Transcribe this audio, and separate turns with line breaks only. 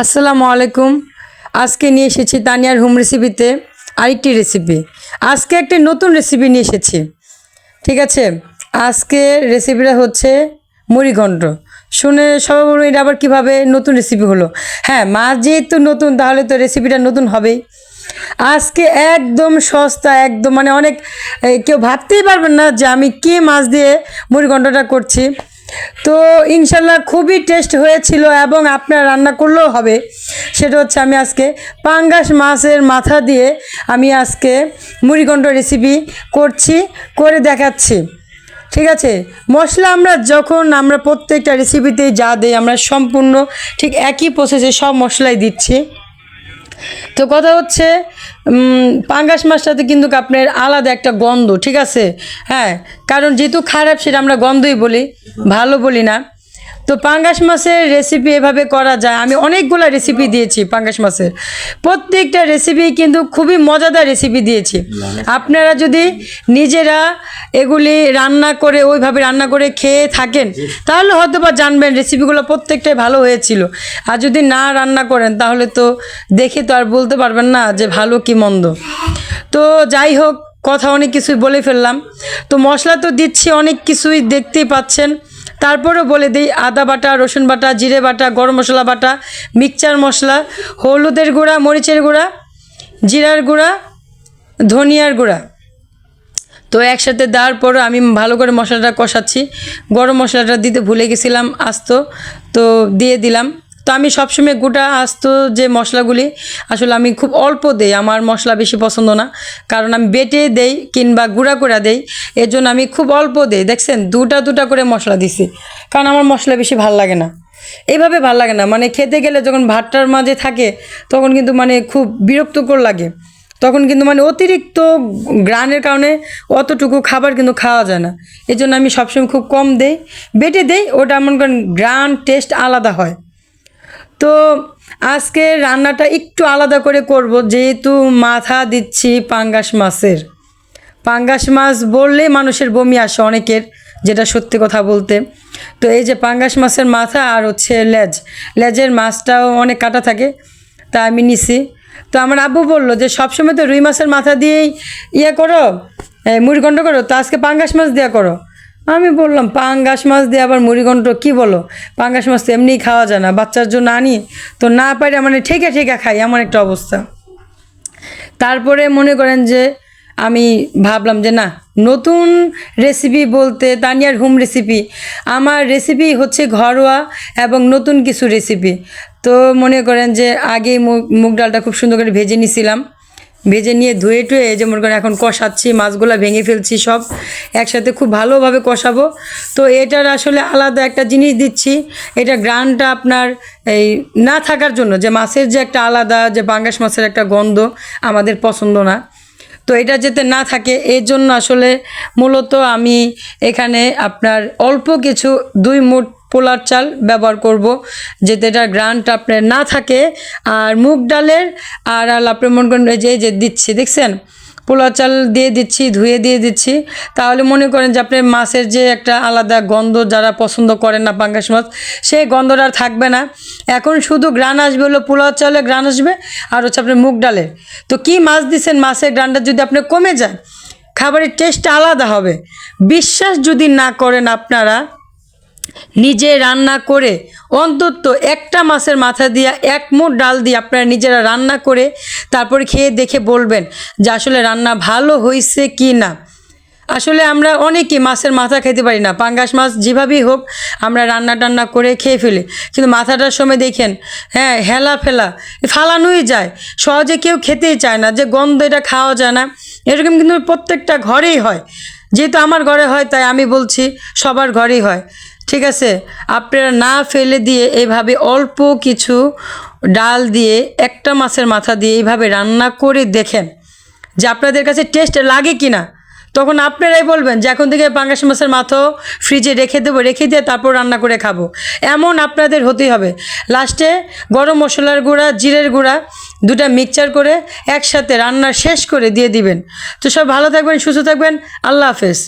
আসসালামু আলাইকুম। আজকে নিয়ে এসেছি তানিয়ার হোম রেসিপিতে আরেকটি রেসিপি। আজকে একটি নতুন রেসিপি নিয়ে এসেছি। ঠিক আছে? আজকে রেসিপিটা হচ্ছে মুড়িঘণ্ট। শুনে সবাই বলব, এটা আবার কীভাবে নতুন রেসিপি হলো? হ্যাঁ মাছ যেহেতু নতুন, তাহলে তো রেসিপিটা নতুন হবেই। আজকে একদম সস্তা, একদম মানে অনেক কেউ ভাবতেই পারবেন না যে আমি কী মাছ দিয়ে মুড়িঘণ্টটা করছি। তো ইনশাল্লাহ খুবই টেস্ট হয়েছিল এবং আপনার রান্না করলেও হবে। সেটা হচ্ছে আমি আজকে পাঙ্গাস মাছের মাথা দিয়ে আমি আজকে মুড়িগণ্ড রেসিপি করছি, করে দেখাচ্ছি। ঠিক আছে? মশলা আমরা যখন আমরা প্রত্যেকটা রেসিপিতেই যা দিই আমরা সম্পূর্ণ ঠিক একই প্রসেসে সব মশলাই দিচ্ছি। তো কথা হচ্ছে পাঙ্গাস মাছটাতে কিন্তু আপনার আলাদা একটা গন্ধ, ঠিক আছে? হ্যাঁ কারণ যেহেতু খারাপ, সেটা আমরা গন্ধই বলি, ভালো বলি না। তো পাঙ্গাস মাছের রেসিপি এভাবে করা যায়। আমি অনেকগুলো রেসিপি দিয়েছি পাঙ্গাস মাছের। প্রত্যেকটা রেসিপি কিন্তু খুবই মজাদার রেসিপি দিয়েছি। আপনারা যদি নিজেরা এগুলি রান্না করে, ওইভাবে রান্না করে খেয়ে থাকেন, তাহলে হয়তো বা জানবেন রেসিপিগুলো প্রত্যেকটাই ভালো হয়েছিল। আর যদি না রান্না করেন, তাহলে তো দেখে তো আর বলতে পারবেন না যে ভালো কি মন্দ। তো যাই হোক, কথা অনেক কিছুই বলে ফেললাম। তো মশলা তো দিচ্ছি, অনেক কিছুই দেখতেই পাচ্ছেন। তারপরেও বলে দিই, আদা বাটা, রসুন বাটা, জিরে বাটা, গরম মশলা বাটা, মিক্সচার মশলা, হলুদের গুঁড়া, মরিচের গুঁড়া, জিরার গুঁড়া, ধনিয়ার গুঁড়া। তো একসাথে দেওয়ার পর আমি ভালো করে মশলাটা কষাচ্ছি। গরম মশলাটা দিতে ভুলে গেছিলাম, আস্ত। তো দিয়ে দিলাম। তো আমি সবসময় গোটা আস্ত যে মশলাগুলি, আসলে আমি খুব অল্প দেই, আমার মশলা বেশি পছন্দ না। কারণ আমি বেটে দেই কিংবা গুঁড়া করে দেই এর জন্য আমি খুব অল্প দেই। দেখছেন, দুটা দুটা করে মশলা দিছি, কারণ আমার মশলা বেশি ভালো লাগে না। এইভাবে ভালো লাগে না মানে খেতে গেলে যখন ভাতটার মাঝে থাকে, তখন কিন্তু মানে খুব বিরক্তকর লাগে। তখন কিন্তু মানে অতিরিক্ত গ্রানের কারণে অতটুকু খাবার কিন্তু খাওয়া যায় না। এই জন্য আমি সবসময় খুব কম দেই, বেটে দেই, ওটা মনে করেন গ্রান, টেস্ট আলাদা হয়। তো আজকে রান্নাটা একটু আলাদা করে করব, যেহেতু মাথা দিচ্ছি পাঙ্গাস মাছের। পাঙ্গাস মাছ বললেই মানুষের বমি আসে অনেকের, যেটা সত্যি কথা বলতে। তো এই যে পাঙ্গাস মাছের মাথা আর হচ্ছে লেজ, লেজের মাছটাও অনেক কাটা থাকে, তা আমি নিছি। তো আমার আব্বু বলল যে, সবসময় তো রুই মাছের মাথা দিয়েই ইয়ে করো মুড়িঘণ্ট করো, তো আজকে পাঙ্গাস মাছ দেওয়া করো। আমি বললাম, পাঙ্গাস মাছ দিয়ে আবার মুড়িঘণ্ট কী বলো? পাঙ্গাস মাছ তো এমনিই খাওয়া যায় না, বাচ্চার জন্য আনি, তো না পারে মানে ঠেকে ঠেকে খাই, এমন একটা অবস্থা। তারপরে মনে করেন যে আমি ভাবলাম যে না, নতুন রেসিপি বলতে তানিয়ার হোম রেসিপি আমার রেসিপি হচ্ছে ঘরোয়া এবং নতুন কিছু রেসিপি তো মনে করেন যে আগেই মুগ ডালটা খুব সুন্দর করে ভেজে নিছিলাম ভেজে নিয়ে ধুয়ে টুয়ে যে মনে করেন এখন কষাচ্ছি, মাছগুলো ভেঙে ফেলছি সব। একসাথে খুব ভালোভাবে কষাবো। তো এটার আসলে আলাদা একটা জিনিস দিচ্ছি, এটা গ্রানটা আপনার এই না থাকার জন্য, যে মাছের যে একটা আলাদা, যে পাঙ্গাস মাছের একটা গন্ধ আমাদের পছন্দ না। তো এটা যাতে না থাকে, এর জন্য আসলে মূলত আমি এখানে আপনার অল্প কিছু দুই মুঠ পোলার চাল ব্যবহার করব, যাতে এটা গ্রানটা আপনার না থাকে। আর মুগ ডালের, আর আল আপনি মনে করেন যে যে দিচ্ছি, দেখছেন? পোলা চাল দিয়ে দিচ্ছি, ধুয়ে দিয়ে দিচ্ছি। তাহলে মনে করেন যে আপনি মাছের যে একটা আলাদা গন্ধ যারা পছন্দ করেন না পাঙ্গাস মাছ, সেই গন্ধটা আর থাকবে না। এখন শুধু গ্রান আসবে হলো পোলাও চালে গ্রান আসবে, আর হচ্ছে আপনার মুগ ডালের। তো কি মাছ দিচ্ছেন মাছের গ্রানটা যদি আপনি কমে যায়, খাবারের টেস্ট আলাদা হবে। বিশ্বাস যদি না করেন আপনারা নিজে রান্না করে, অন্তত একটা মাছের মাথা দিয়ে এক মুঠ ডাল দিয়ে আপনারা নিজেরা রান্না করে তারপরে খেয়ে দেখে বলবেন যে আসলে রান্না ভালো হয়েছে কি না। আসলে আমরা অনেকেই মাছের মাথা খেতে পারি না, পাঙ্গাস মাছ যেভাবেই হোক আমরা রান্না টান্না করে খেয়ে ফেলি। কিন্তু মাথাটার সময় দেখেন হ্যাঁ হেলা ফেলা ফালানোই যায়। সহজে কেউ খেতেই চায় না, যে গন্ধ এটা খাওয়া যায় না। এরকম কিন্তু প্রত্যেকটা ঘরেই হয়। যেহেতু আমার ঘরে হয়, তাই আমি বলছি সবার ঘরেই হয়। ঠিক আছে? আপনারা না ফেলে দিয়ে এইভাবে অল্প কিছু ডাল দিয়ে, একটা মাছের মাথা দিয়ে এইভাবে রান্না করে দেখেন যে আপনাদের কাছে টেস্ট লাগে কি না তখন আপনারাই বলবেন যে, এখন থেকে পাঙ্গাস মাছের মাথাও ফ্রিজে রেখে দেবো, রেখে দিয়ে তারপর রান্না করে খাব। এমন আপনাদের হতেই হবে। লাস্টে গরম মশলার গুঁড়া, জিরের গুঁড়া দুটা মিক্সচার করে একসাথে রান্না শেষ করে দিয়ে দিবেন। তো সব ভালো থাকবেন, সুস্থ থাকবেন। আল্লাহ হাফেজ।